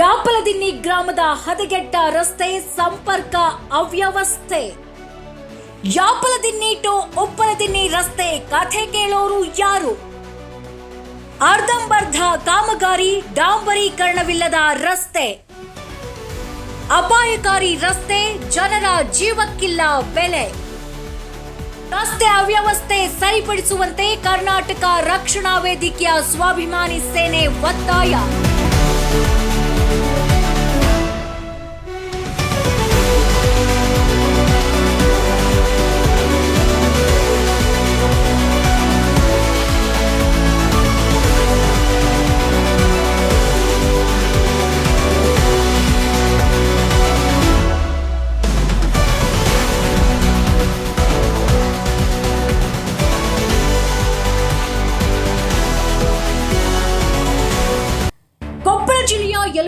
ಯಾಪಲದಿನ್ನಿ ಗ್ರಾಮದ ಹದಗೆಟ್ಟ ರಸ್ತೆ ಸಂಪರ್ಕ ಅವ್ಯವಸ್ಥೆ. ಯಾಪಲದಿನ್ನಿ ಟು ಉಪ್ಪಲದಿನ್ನಿ ರಸ್ತೆ ಕಥೆ ಕೇಳೋರು ಯಾರು? ಅರ್ಧಂಬರ್ಧ ಕಾಮಗಾರಿ ಡಾಂಬರೀಕರಣವಿಲ್ಲದ ರಸ್ತೆ. ಅಪಾಯಕಾರಿ ರಸ್ತೆ ಜನರ ಜೀವಕ್ಕಿಲ್ಲ ಬೆಲೆ. ರಸ್ತೆ ಅವ್ಯವಸ್ಥೆ ಸರಿಪಡಿಸುವಂತೆ ಕರ್ನಾಟಕ ರಕ್ಷಣಾ ವೇದಿಕೆಯ ಸ್ವಾಭಿಮಾನಿ ಸೇನೆ ಒತ್ತಾಯ. ಕೊಪ್ಪಳ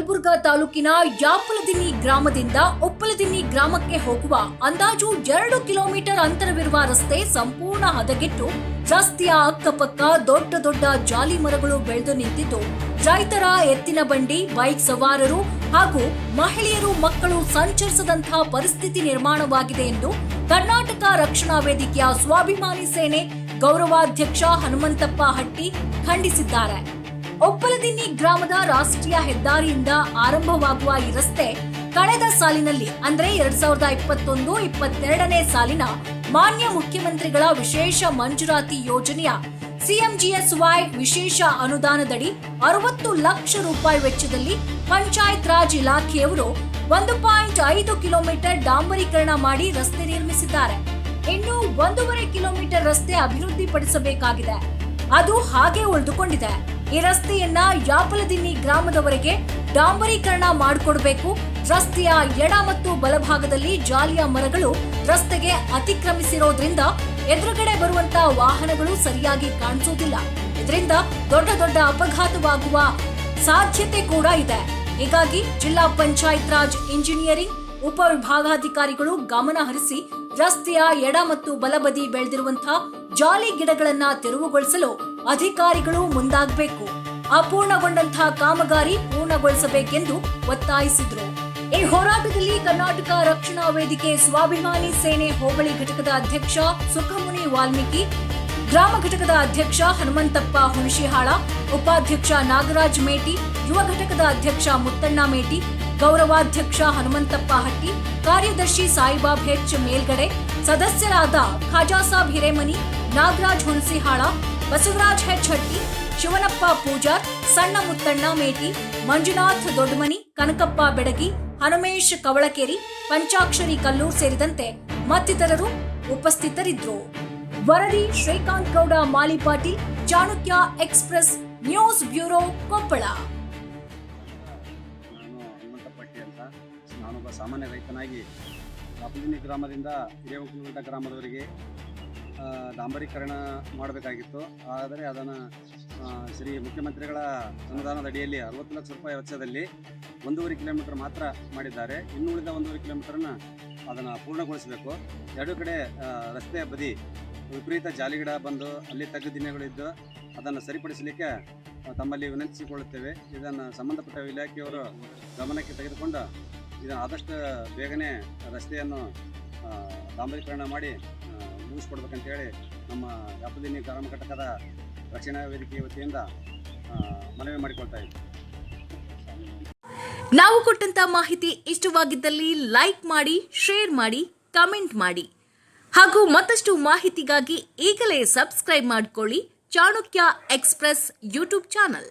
ಯಲಬುರ್ಗಾ ತಾಲೂಕಿನ ಯಾಪಲದಿನ್ನಿ ಗ್ರಾಮದಿಂದ ಉಪ್ಪಲದಿನ್ನಿ ಗ್ರಾಮಕ್ಕೆ ಹೋಗುವ ಅಂದಾಜು ಎರಡು ಕಿಲೋಮೀಟರ್ ಅಂತರವಿರುವ ರಸ್ತೆ ಸಂಪೂರ್ಣ ಹದಗೆಟ್ಟು ರಸ್ತೆಯ ಅಕ್ಕಪಕ್ಕ ದೊಡ್ಡ ದೊಡ್ಡ ಜಾಲಿ ಮರಗಳು ಬೆಳೆದು ನಿಂತಿದ್ದು, ರೈತರ ಎತ್ತಿನ ಬಂಡಿ, ಬೈಕ್ ಸವಾರರು ಹಾಗೂ ಮಹಿಳೆಯರು ಮಕ್ಕಳು ಸಂಚರಿಸದಂತಹ ಪರಿಸ್ಥಿತಿ ನಿರ್ಮಾಣವಾಗಿದೆ ಎಂದು ಕರ್ನಾಟಕ ರಕ್ಷಣಾ ವೇದಿಕೆಯ ಸ್ವಾಭಿಮಾನಿ ಸೇನೆ ಗೌರವಾಧ್ಯಕ್ಷ ಹನುಮಂತಪ್ಪ ಹಟ್ಟಿ ಖಂಡಿಸಿದ್ದಾರೆ. ಒಪ್ಪಲದಿನ್ನಿ ಗ್ರಾಮದ ರಾಷ್ಟ್ರೀಯ ಹೆದ್ದಾರಿಯಿಂದ ಆರಂಭವಾಗುವ ಈ ರಸ್ತೆ ಕಳೆದ ಸಾಲಿನಲ್ಲಿ, ಅಂದ್ರೆ ಎರಡ್ ಸಾವಿರದ ಇಪ್ಪತ್ತೊಂದು, ಇಪ್ಪತ್ತೆರಡನೇ ಸಾಲಿನ ಮಾನ್ಯ ಮುಖ್ಯಮಂತ್ರಿಗಳ ವಿಶೇಷ ಮಂಜೂರಾತಿ ಯೋಜನೆಯ ಸಿಎಂಜಿಎಸ್ವೈ ವಿಶೇಷ ಅನುದಾನದಡಿ ಅರವತ್ತು ಲಕ್ಷ ರೂಪಾಯಿ ವೆಚ್ಚದಲ್ಲಿ ಪಂಚಾಯತ್ ರಾಜ್ ಇಲಾಖೆಯವರು ಒಂದು ಪಾಯಿಂಟ್ ಐದು ಕಿಲೋಮೀಟರ್ ಡಾಂಬರೀಕರಣ ಮಾಡಿ ರಸ್ತೆ ನಿರ್ಮಿಸಿದ್ದಾರೆ. ಇನ್ನು ಒಂದೂವರೆ ಕಿಲೋಮೀಟರ್ ರಸ್ತೆ ಅಭಿವೃದ್ಧಿಪಡಿಸಬೇಕಾಗಿದೆ. ಅದು ಹಾಗೆ ಉಳಿದುಕೊಂಡಿದೆ. ಈ ರಸ್ತೆಯನ್ನ ಯಾಪಲದಿನ್ನಿ ಗ್ರಾಮದವರೆಗೆ ಡಾಂಬರೀಕರಣ ಮಾಡಿಕೊಡ್ಬೇಕು. ರಸ್ತೆಯ ಎಡ ಮತ್ತು ಬಲಭಾಗದಲ್ಲಿ ಜಾಲಿಯ ಮರಗಳು ರಸ್ತೆಗೆ ಅತಿಕ್ರಮಿಸಿರೋದ್ರಿಂದ ಎದುರುಗಡೆ ಬರುವಂತ ವಾಹನಗಳು ಸರಿಯಾಗಿ ಕಾಣಿಸೋದಿಲ್ಲ. ಇದರಿಂದ ದೊಡ್ಡ ದೊಡ್ಡ ಅಪಘಾತವಾಗುವ ಸಾಧ್ಯತೆ ಕೂಡ ಇದೆ. ಹೀಗಾಗಿ ಜಿಲ್ಲಾ ಪಂಚಾಯತ್ ರಾಜ್ ಇಂಜಿನಿಯರಿಂಗ್ ಉಪವಿಭಾಗಾಧಿಕಾರಿಗಳು ಗಮನ ಹರಿಸಿ ರಸ್ತೆಯ ಎಡ ಮತ್ತು ಬಲಬದಿ ಬೆಳೆದಿರುವಂತಹ ಜಾಲಿ ಗಿಡಗಳನ್ನ ತೆರವುಗೊಳಿಸಲು ಅಧಿಕಾರಿಗಳು ಮುಂದಾಗಬೇಕು. ಅಪೂರ್ಣಗೊಂಡಂತಹ ಕಾಮಗಾರಿ ಪೂರ್ಣಗೊಳಿಸಬೇಕೆಂದು ಒತ್ತಾಯಿಸಿದ್ರು. ಈ ಹೋರಾಟದಲ್ಲಿ ಕರ್ನಾಟಕ ರಕ್ಷಣಾ ವೇದಿಕೆ ಸ್ವಾಭಿಮಾನಿ ಸೇನೆ ಹೋಬಳಿ ಘಟಕದ ಅಧ್ಯಕ್ಷ ಸುಖಮುನಿ ವಾಲ್ಮೀಕಿ, ಗ್ರಾಮ ಘಟಕದ ಅಧ್ಯಕ್ಷ ಹನುಮಂತಪ್ಪ ಹುಣಶಿಹಾಳ, ಉಪಾಧ್ಯಕ್ಷ ನಾಗರಾಜ್ ಮೇಟಿ, ಯುವ ಘಟಕದ ಅಧ್ಯಕ್ಷ ಮುತ್ತಣ್ಣ ಮೇಟಿ, ಗೌರವಾಧ್ಯಕ್ಷ ಹನುಮಂತಪ್ಪ ಹಟ್ಟಿ, ಕಾರ್ಯದರ್ಶಿ ಸಾಯಿಬಾಬ್ ಹೆಚ್ ಮೇಲ್ಗಡೆ, ಸದಸ್ಯರಾದ ಖಾಜಾಸಾಬ್ ಹಿರೇಮನಿ ನಾಗರಾಜ್ ಹುಣಸಿಹಾಳ, ಬಸವರಾಜ್ ಹೆಚ್ ಹಟ್ಟಿ ಶಿವನಪ್ಪ ಪೂಜಾರ್, ಸಣ್ಣ ಮುತ್ತಣ್ಣ ಮೇಟಿ, ಮಂಜುನಾಥ್ ದೊಡ್ಡಮನಿ ಕನಕಪ್ಪ ಬೆಡಗಿ ಹನುಮೇಶ್ ಕವಳಕೇರಿ, ಪಂಚಾಕ್ಷರಿ ಕಲ್ಲೂರ್ ಸೇರಿದಂತೆ ಮತ್ತಿತರರು ಉಪಸ್ಥಿತರಿದ್ದರು. ವರದಿ Srikanth Gowda Malipatil Chanakya express news bureau Koppala. ಸಾಮಾನ್ಯ ರೈತನಾಗಿ ಗ್ರಾಮದಿಂದ ಹಿರೇಮಕುಲಗುಡ್ಡ ಗ್ರಾಮದವರೆಗೆ ಡಾಂಬರೀಕರಣ ಮಾಡಬೇಕಾಗಿತ್ತು. ಆದರೆ ಅದನ್ನು ಶ್ರೀ ಮುಖ್ಯಮಂತ್ರಿಗಳ ಅನುದಾನದ ಅಡಿಯಲ್ಲಿ ಅರವತ್ತು ಲಕ್ಷ ರೂಪಾಯಿ ವೆಚ್ಚದಲ್ಲಿ ಒಂದೂವರೆ ಕಿಲೋಮೀಟರ್ ಮಾತ್ರ ಮಾಡಿದ್ದಾರೆ. ಇನ್ನು ಉಳಿದ ಒಂದೂವರೆ ಕಿಲೋಮೀಟರನ್ನು ಅದನ್ನು ಪೂರ್ಣಗೊಳಿಸಬೇಕು. ಎರಡು ಕಡೆ ರಸ್ತೆಯ ಬದಿ ವಿಪರೀತ ಜಾಲಿಗಿಡ ಬಂದು ಅಲ್ಲಿ ತಗ್ಗು ದಿನಗಳಿದ್ದು ಅದನ್ನು ಸರಿಪಡಿಸಲಿಕ್ಕೆ ತಮ್ಮಲ್ಲಿ ವಿನಂತಿಸಿಕೊಳ್ಳುತ್ತೇವೆ. ಇದನ್ನು ಸಂಬಂಧಪಟ್ಟ ಇಲಾಖೆಯವರು ಗಮನಕ್ಕೆ ತೆಗೆದುಕೊಂಡು ಇದನ್ನು ಆದಷ್ಟು ಬೇಗನೆ ರಸ್ತೆಯನ್ನು ಡಾಂಬರೀಕರಣ ಮಾಡಿ ಮುಗಿಸ್ಕೊಡ್ಬೇಕಂತೇಳಿ ನಮ್ಮ ವ್ಯಾಪದಿನಿ ಗ್ರಾಮ ಘಟಕದ ರಕ್ಷಣಾ ವೇದಿಕೆ ವತಿಯಿಂದ ಮನವಿ ಮಾಡಿಕೊಳ್ತಾ ಇದ್ದೀವಿ ನಾವು ಕೊಟ್ಟಂತ ಮಾಹಿತಿ ಇಷ್ಟವಾಗಿದ್ದಲ್ಲಿ ಲೈಕ್ ಮಾಡಿ, ಶೇರ್ ಮಾಡಿ, ಕಮೆಂಟ್ ಮಾಡಿ. ಹಾಗೂ ಮತ್ತಷ್ಟು ಮಾಹಿತಿಗಾಗಿ ಈಗಲೇ ಸಬ್ಸ್ಕ್ರೈಬ್ ಮಾಡಿಕೊಳ್ಳಿ ಚಾಣಕ್ಯ ಎಕ್ಸ್ಪ್ರೆಸ್ ಯೂಟ್ಯೂಬ್ ಚಾನಲ್.